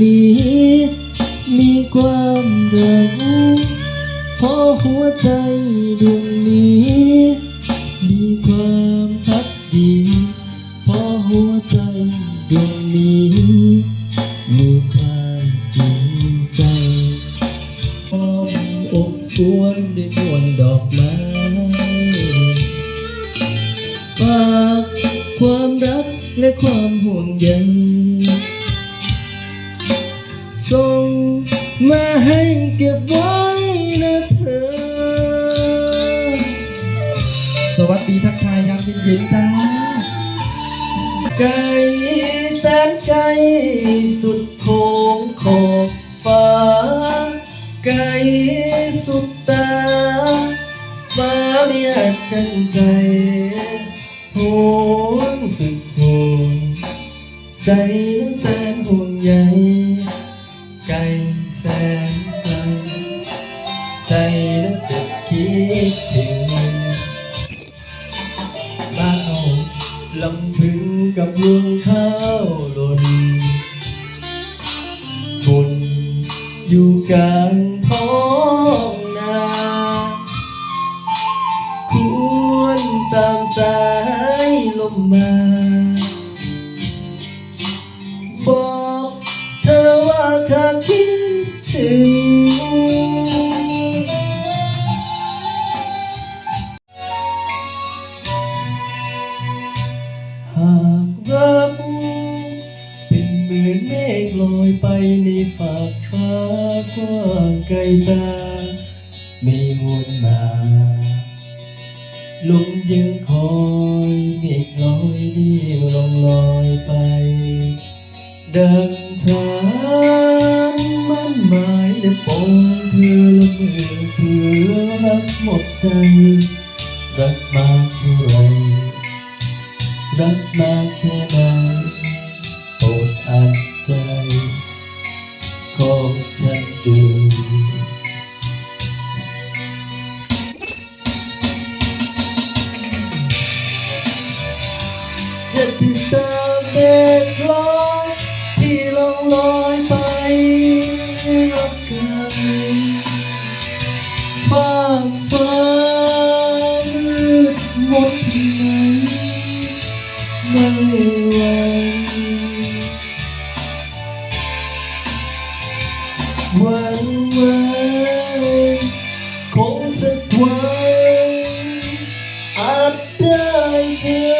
มีมีความระอุเพราะหัวใจดวงนี้ มีความพักดีเพราะหัวใจดวงนี้ มีความจริงใจอ้อมอกชวนด้วยมวลดอกไม้ฝากความรักและความห่วงใย ดีทักทายยามเย็นๆจ้าไกลแสนไกลสุดโค้งขอบฟ้า ไกลสุดตาฟ้าเรียกกันใจห่วงสุดห่วงใจนั้นแสนห่วงใยไกลแสนไกลใจนั้นสุดคิดถึง งกับรวงข้าวหล่นทนอยู่กลางท้องนาควรตามสายลมมาบอกเธอว่าข้าคิดถึง ลอยไปในฝากฟ้ากว้างไกลตา ไม่วนมาลมยังคอยเมฆลอยเดียวลองลอยไป ดังทานมันหมายและปองเธอละเมื่อเธอรักหมดใจ รักมากเท่าไรรักมากแค่ไหน จะติดตามเด็กลอยที่ลองลอยไปรักกันฟากฟ้ามืดมนไหนไม่หววันไหวคงสักวันอาจได้เจอ